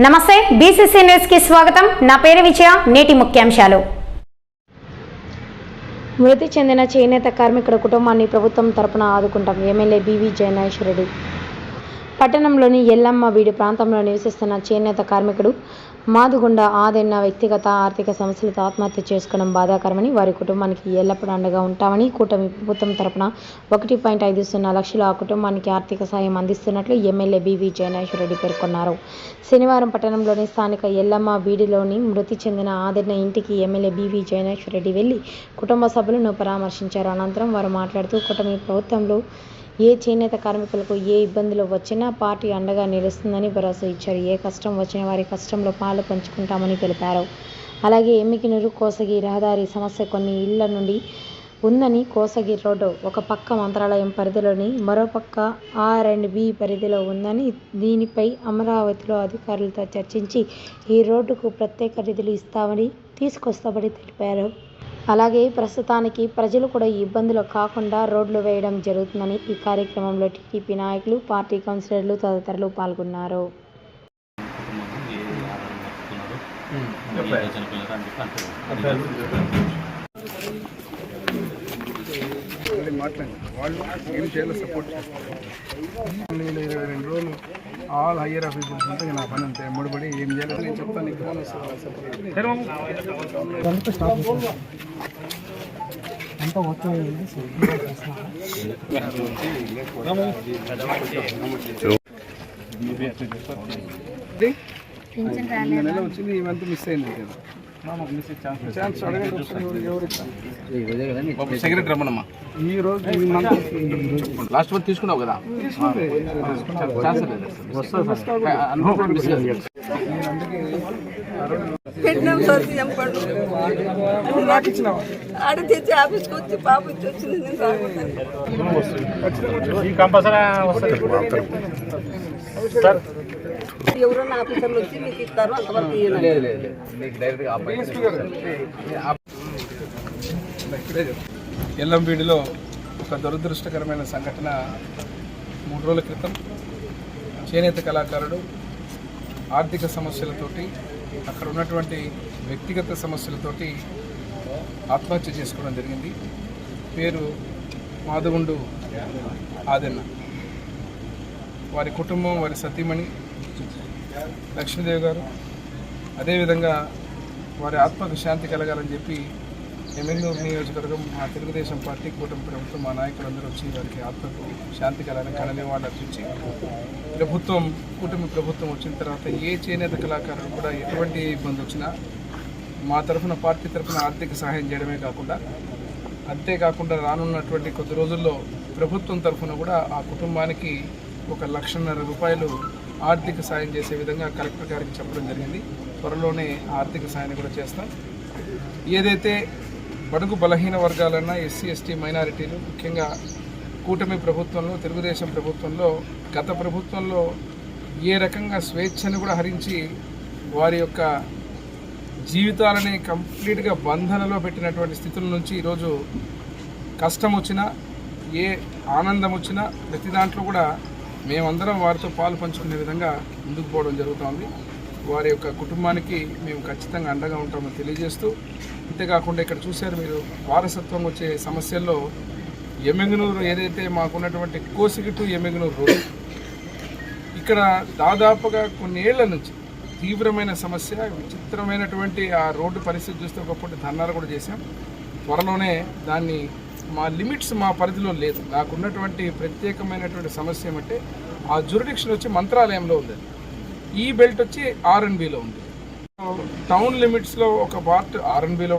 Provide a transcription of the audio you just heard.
నమస్తే బీసీసీ న్యూస్కి స్వాగతం. నా పేరు విజయ నేటి ముఖ్యాంశాలు. మృతి చెందిన చేనేత కార్మికుల కుటుంబాన్ని ప్రభుత్వం తరపున ఆదుకుంటాం. ఎమ్మెల్యే బీవీ జయనాథ్ పట్టణంలోని ఎల్లమ్మ వీడి ప్రాంతంలో నివసిస్తున్న చేనేత కార్మికుడు మాదుగుండ ఆదెన్న వ్యక్తిగత ఆర్థిక సమస్యలతో ఆత్మహత్య చేసుకోవడం బాధాకరమని వారి కుటుంబానికి ఎల్లప్పుడూ అండగా ఉంటామని కూటమి ప్రభుత్వం తరపున ఒకటి పాయింట్ ఐదు సున్నా లక్షలు ఆ కుటుంబానికి ఆర్థిక సాయం అందిస్తున్నట్లు MLA B V Jayanath Reddy పేర్కొన్నారు. శనివారం పట్టణంలోని స్థానిక ఎల్లమ్మ వీడిలోని మృతి చెందిన ఆదెన్న ఇంటికి ఎమ్మెల్యే బీవీ జయనాథ్ రెడ్డి వెళ్ళి కుటుంబ సభ్యులను పరామర్శించారు. అనంతరం వారు మాట్లాడుతూ కూటమి ప్రభుత్వంలో ఏ చేనేత కార్మికులకు ఏ ఇబ్బందులు వచ్చినా పార్టీ అండగా నిలుస్తుందని భరోసా ఇచ్చారు. ఏ కష్టం వచ్చినా వారి కష్టంలో పాలు పంచుకుంటామని తెలిపారు. అలాగే ఎమ్మికినూరు కోసగి రహదారి సమస్య కొన్ని ఇళ్ళ నుండి ఉందని కోసగి రోడ్డు ఒక పక్క మంత్రాలయం పరిధిలోని మరో పక్క ఆర్ అండ్ బి పరిధిలో ఉందని దీనిపై అమరావతిలో అధికారులతో చర్చించి ఈ రోడ్డుకు ప్రత్యేక నిధులు ఇస్తామని తీసుకొస్తామని తెలిపారు. అలాగే ప్రస్తుతానికి ప్రజలు కూడా ఇబ్బందులు కాకుండా రోడ్లు వేయడం జరుగుతుందని ఈ కార్యక్రమంలో టీడీపీ నాయకులు పార్టీ కౌన్సిలర్లు తదితరులు పాల్గొన్నారు. కుటుంబం మాట్లాడండి. వాళ్ళు ఏం చేయాలో సపోర్ట్ చేస్తారు. నేను ఇరవై రెండు రోజులు ఆల్ హయ్యర్ ఆఫీసర్స్ ఉంటే నా పని అంతే. ముడిపడి ఏం చేయాలో నేను చెప్తాను నీకు. ఫోన్ వస్తుంది ఈ నెల వచ్చింది ఈ మంత్ మిస్ అయింది కదా. సెక్రటరీ రమ్మనమ్మా. ఈ రోజు లాస్ట్ మంత్ తీసుకున్నావు కదా. పెట్టినాం సార్ సీఎం పండు ఆడ తెచ్చి ఆఫీస్కి వచ్చి పాప వచ్చి వచ్చింది నేను రాకపోతాను. ఎవరన్నా ఆఫీసర్లు వచ్చి మీకు ఇస్తారు అంతవరకు ఎల్లంబీడిలో ఒక దురదృష్టకరమైన సంఘటన మూడు రోజుల క్రితం. చేనేత కళాకారుడు ఆర్థిక సమస్యలతోటి అక్కడ ఉన్నటువంటి వ్యక్తిగత సమస్యలతోటి ఆత్మహత్య చేసుకోవడం జరిగింది. పేరు మాధవుండు ఆదెన్న. వారి కుటుంబం వారి సతీమణి లక్ష్మీదేవి గారు అదేవిధంగా వారి ఆత్మకు శాంతి కలగాలని చెప్పి ఎమ్మెల్యూరు నియోజకవర్గం మా తెలుగుదేశం పార్టీ కూటమి ప్రభుత్వం మా నాయకులందరూ వచ్చి వారికి ఆత్మకు శాంతి కలగాలని కళని వాళ్ళు అర్పించి ప్రభుత్వం కూటమి ప్రభుత్వం వచ్చిన తర్వాత ఏ చేనేత కళాకారులు కూడా ఎటువంటి ఇబ్బంది వచ్చినా మా తరఫున పార్టీ తరఫున ఆర్థిక సహాయం చేయడమే కాకుండా అంతేకాకుండా రానున్నటువంటి కొద్ది రోజుల్లో ప్రభుత్వం తరఫున కూడా ఆ కుటుంబానికి ఒక లక్షన్నర రూపాయలు ఆర్థిక సాయం చేసే విధంగా కలెక్టర్ గారికి చెప్పడం జరిగింది. త్వరలోనే ఆర్థిక సాయాన్ని కూడా చేస్తాం. ఏదైతే బడుగు బలహీన వర్గాలన్నా ఎస్సీ ఎస్టీ మైనారిటీలు ముఖ్యంగా కూటమి ప్రభుత్వంలో తెలుగుదేశం ప్రభుత్వంలో గత ప్రభుత్వంలో ఏ రకంగా స్వేచ్ఛను కూడా హరించి వారి యొక్క జీవితాలని కంప్లీట్గా బంధనలో పెట్టినటువంటి స్థితుల నుంచి ఈరోజు కష్టం వచ్చినా ఏ ఆనందం వచ్చినా ప్రతి దాంట్లో కూడా మేమందరం వారితో పాలు పంచుకునే విధంగా ముందుకు పోవడం జరుగుతోంది. వారి యొక్క కుటుంబానికి మేము ఖచ్చితంగా అండగా ఉంటామని తెలియజేస్తూ అంతేకాకుండా ఇక్కడ చూశారు మీరు వారసత్వం వచ్చే సమస్యల్లో ఎమ్మెగనూరు ఏదైతే మాకున్నటువంటి కోసిగి టు ఎమ్మెగనూరు రోడ్డు ఇక్కడ దాదాపుగా కొన్నేళ్ళ నుంచి తీవ్రమైన సమస్య విచిత్రమైనటువంటి ఆ రోడ్డు పరిస్థితి చూస్తే ఒకప్పుడు ధర్నాలు కూడా చేశాం. త్వరలోనే దాన్ని మా లిమిట్స్ మా పరిధిలో లేదు. నాకున్నటువంటి ప్రత్యేకమైనటువంటి సమస్య ఏమంటే ఆ జురిడిక్షన్ వచ్చి మంత్రాలయంలో ఉంది. ఈ బెల్ట్ వచ్చి ఆర్ఎన్బిలో ఉంది. టౌన్ లిమిట్స్లో ఒక పార్ట్ ఆర్ఎన్బిలో